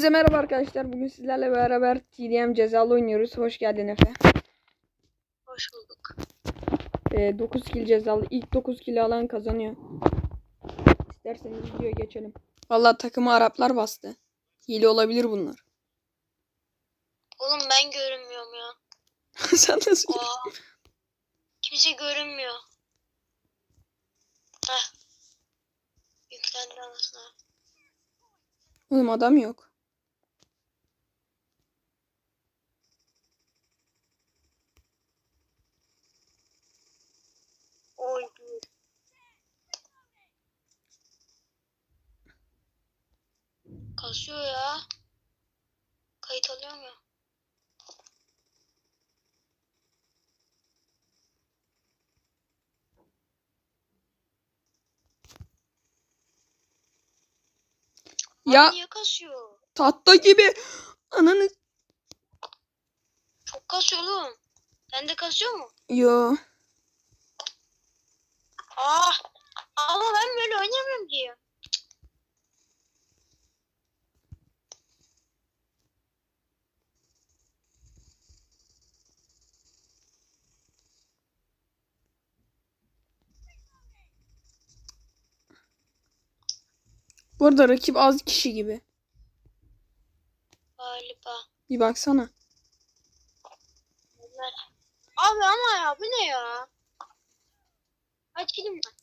Hepinize merhaba arkadaşlar. Bugün sizlerle beraber TDM cezalı oynuyoruz. Hoş geldin Efe. Hoş bulduk. Ee, 9 kill cezalı. İlk 9 kill alan kazanıyor. İsterseniz videoya geçelim. Vallahi takımı Araplar bastı. Hile olabilir bunlar. Oğlum ben görünmüyorum ya. Sen nasıl? Aa, kimse görünmüyor. Heh. Yüklendi anasını. Oğlum adam yok. Oy dur. Kasıyor ya. Kayıt alıyorum ya. Ya Niye kasıyor? tahta gibi. Ananı. Çok kasıyor oğlum. Sende kasıyor mu? Yo. Ah. Ama ben böyle oynamıyorum ki. Bu arada rakip az kişi gibi. Galiba. Bir baksana. Abi ama ya bu ne ya? Kilim var?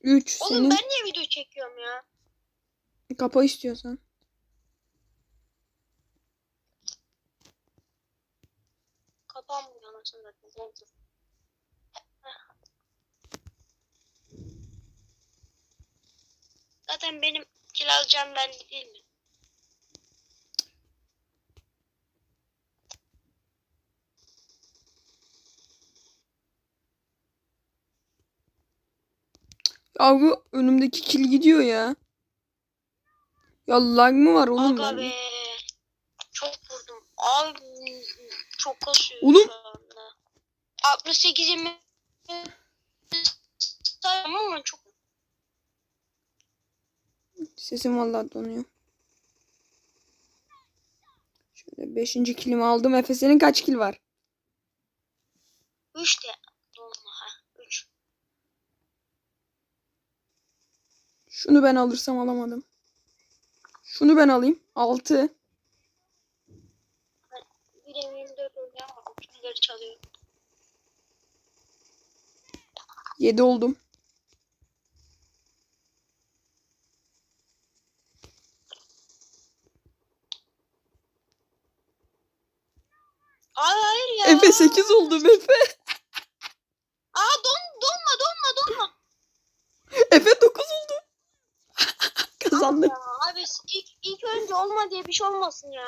3 Oğlum senin. ben niye video çekiyorum ya? Kapa istiyorsan. Kapanmıyor anasını satayım. Oldu. Heh. Zaten benim kil alacağım belli değil mi? Ya bu önümdeki kill gidiyor ya. Ya lag mı var oğlum Aga be. Çok vurdum. Abi çok kasıyor Oğlum. şu anda. 68'imi sayamam ama çok Sesim vallahi donuyor. Şöyle 5. kilimi aldım. Efe senin kaç kill var? 3 de dolma ha 3. Şunu ben alırsam alamadım. Şunu ben alayım. 6. Bir eminim 4 oynuyor ama kimleri çalıyor. 7 oldum. Ay hayır ya. Efe 8 oldum Efe. Aa don donma donma donma. Efe 9 oldum. Kazandık. Ya abi ilk, ilk önce olma diye bir şey olmasın ya.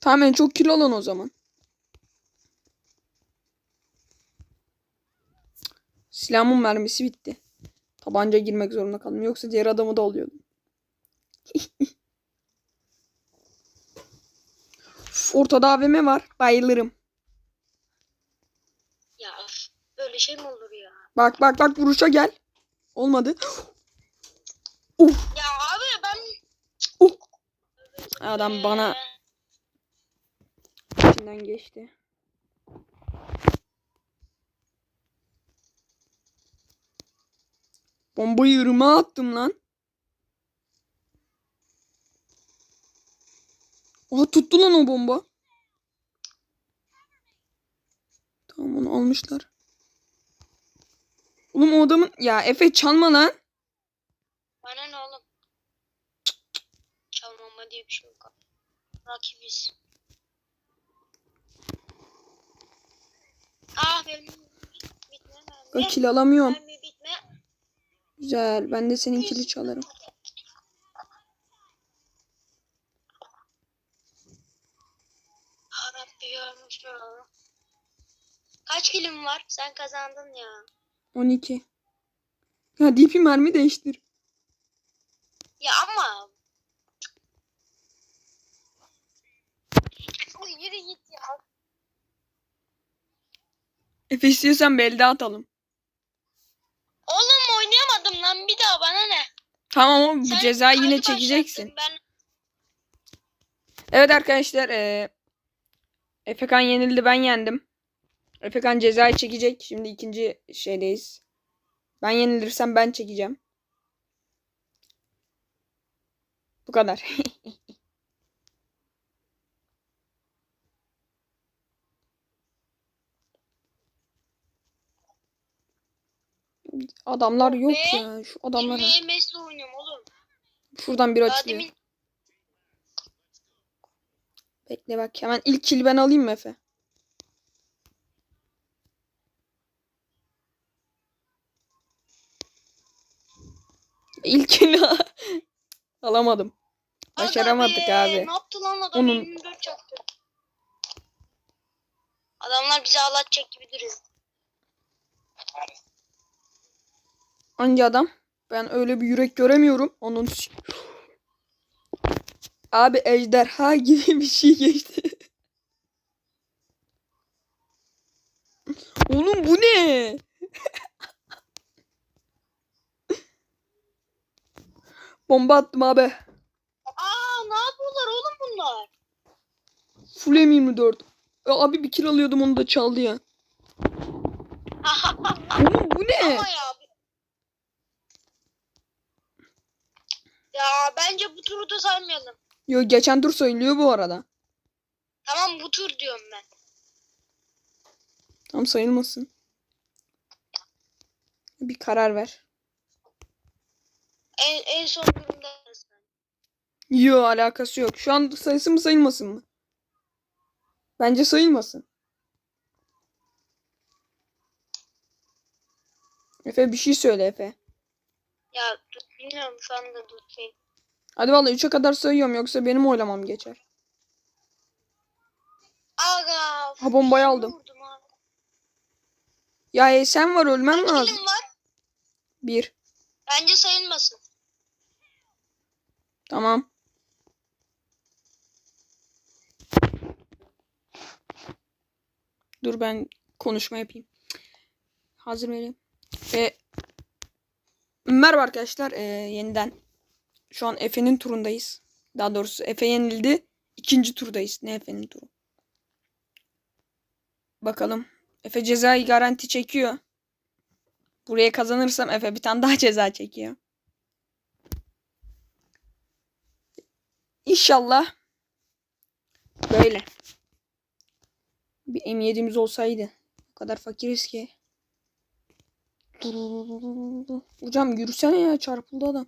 Tamam en çok kill alan o zaman. Silahımın mermisi bitti. Tabanca girmek zorunda kaldım. Yoksa diğer adamı da alıyordum. Ortada AVM var. Bayılırım. Ya böyle şey mi olur ya? Bak bak bak vuruşa gel. Olmadı. Ya abi ben Uh. Adam bana içinden geçti. Bombayı ırmağa attım lan. Aha tuttu lan o bomba. Tamam onu almışlar. Oğlum o adamın... Ya Efe çalma lan. bana ne oğlum? Çalmama diye bir şey yok. Rakibiz. Ah benim bitme Bak mermi. kill alamıyorum. Bitme. Güzel. Ben de senin kili çalarım. Harabbi görmüş ya. Kaç kilim var? Sen kazandın ya. 12. Ya DP mermi değiştir. Ya ama. Yürü git ya. Efe istiyorsan belde atalım. Oğlum oynayamadım lan bir daha bana ne? Tamam ama bu Sen cezayı yine kaydı çekeceksin. başlattın, Ben Evet arkadaşlar. eee Efekan yenildi ben yendim. Efekan cezayı çekecek. Şimdi ikinci şeydeyiz. Ben yenilirsem ben çekeceğim. Bu kadar. Adamlar yok ya. Şu adamlara. 20 MS'le oynuyorum oğlum. Şuradan bir demin Bekle bak hemen ilk kill ben alayım mı Efe? İlk kill alamadım. Başaramadık be, abi. Ne yaptı lan adam? Onun- 24 çaktı. Adamlar bizi ağlatacak gibi duruyor. Hangi adam? Ben öyle bir yürek göremiyorum. Onun Abi ejderha gibi bir şey geçti. Oğlum bu ne? Bomba attım abi. Aa ne yapıyorlar oğlum bunlar? Full M24. Ya abi bir kill alıyordum onu da çaldı ya. Oğlum bu ne? Ama ya. Ya bence bu turu da saymayalım. Yo geçen tur sayılıyor bu arada. Tamam bu tur diyorum ben. Tam sayılmasın. Bir karar ver. En, en son durumda. Yo alakası yok. Şu an sayısı mı sayılmasın mı? Bence sayılmasın. Efe bir şey söyle Efe. Ya bilmiyorum şu anda dur şey. Hadi vallahi 3'e kadar sayıyorum yoksa benim oylamam geçer. Aga. Ha, bombayı aldım. Ya e, sen var ölmen Kaç lazım. var? Bir. Bence sayılmasın. Tamam. Dur ben konuşma yapayım. Hazır mıyım? E, merhaba arkadaşlar. E, yeniden. Şu an Efe'nin turundayız. Daha doğrusu Efe yenildi. İkinci turdayız. Ne Efe'nin turu? Bakalım. Efe cezayı garanti çekiyor. Buraya kazanırsam Efe bir tane daha ceza çekiyor. İnşallah böyle. Bir M7'miz olsaydı. O kadar fakiriz ki. Hocam yürüsene ya çarpıldı adam.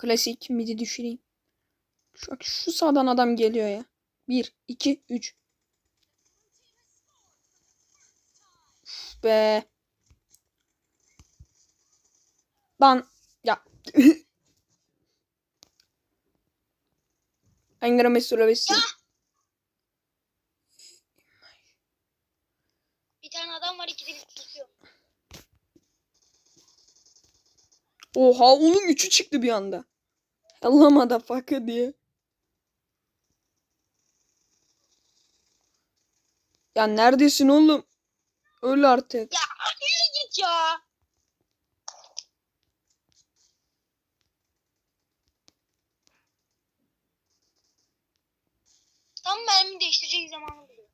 Klasik midi düşüreyim. Şu, şu sağdan adam geliyor ya. 1, 2, 3. Be. Lan ya. Angara Mesuravesi. Bir tane adam var ikide bir tutuyor. Oha onun üçü çıktı bir anda. Allah motherfucker diye. Ya neredesin oğlum? Öl artık. Ya yürü git ya. Tam mermi değiştirecek zamanı buluyor.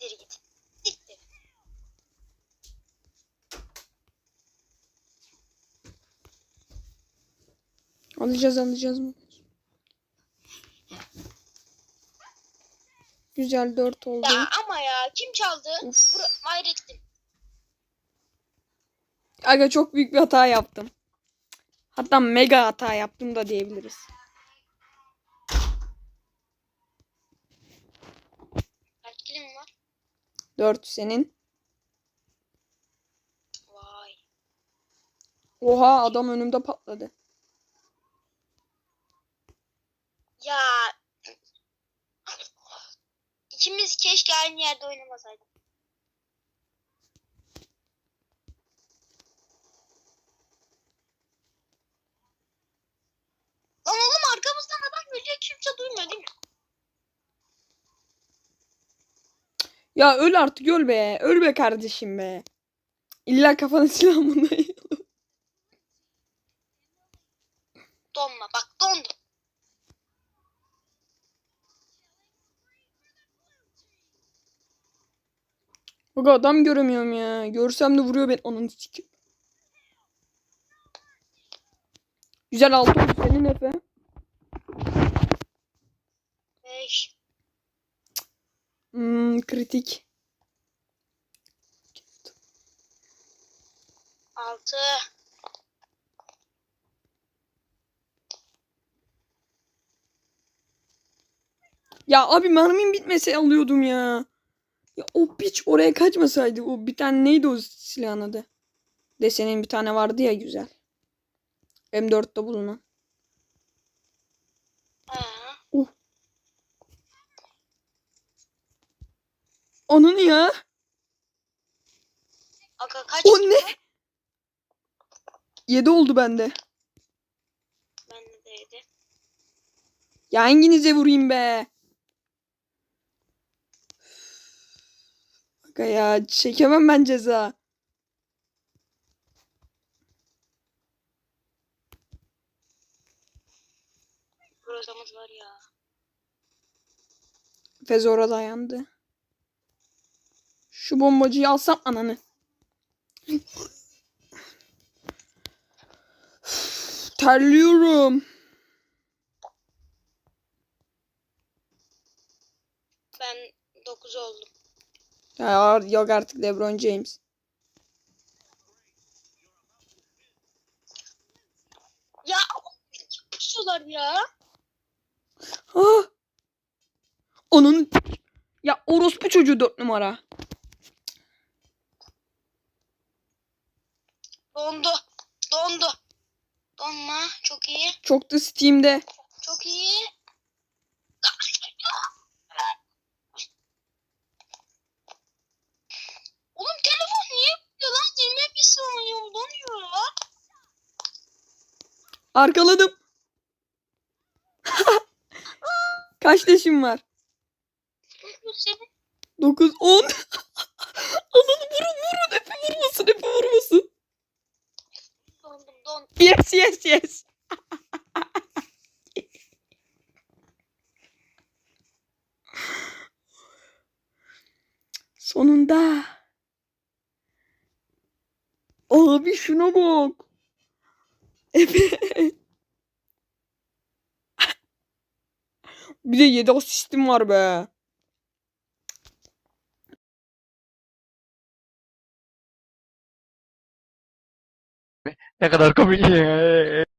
Geri git. Gitti. Alacağız alacağız mı? Güzel 4 oldu. Ya ama ya kim çaldı? Hayrettin. Aga çok büyük bir hata yaptım. Hatta mega hata yaptım da diyebiliriz. Kaç kilim var? 4 senin. Vay. Oha adam önümde patladı. Ya. İkimiz keşke aynı yerde oynamasaydık. Lan oğlum arkamızdan adam geliyor kimse duymuyor değil mi? Ya öl artık öl be. Öl be kardeşim be. İlla kafana silah mı dayıyor? Donma bak dondu. Bak adam göremiyorum ya. Görsem de vuruyor ben onun sikim. Güzel altı senin Efe. 5. Hmm, kritik. 6. Ya abi mermim bitmese alıyordum ya. Ya o piç oraya kaçmasaydı. O bir tane neydi o silahın adı? Desenin bir tane vardı ya güzel. M4'te bulunan. Ha. Onun ya. Aga kaç? O ne? 7 oldu bende. Bende de yedi. Ya hanginize vurayım be? Bak ya çekemem ben ceza. Grozamız var ya. Fezora dayandı. Şu bombacıyı alsam ananı. Terliyorum. Ben 9 oldum. Ya yok artık LeBron James. Ya pusuyorlar ya. Ah! Onun ya orospu çocuğu dört numara. Dondu. Dondu. Donma. Çok iyi. Çok da Steam'de. Çok iyi. Oğlum telefon niye yapıyor lan? 21 saniye donuyor ya. Arkaladım. Kaç leşim var? Bu senin 9, 10. Ananı vurun vurun. Efe vurmasın Efe vurmasın. dondum don. Yes yes yes. Sonunda. Abi şuna bak. Bir de 7 asistim var be. Ne kadar komik.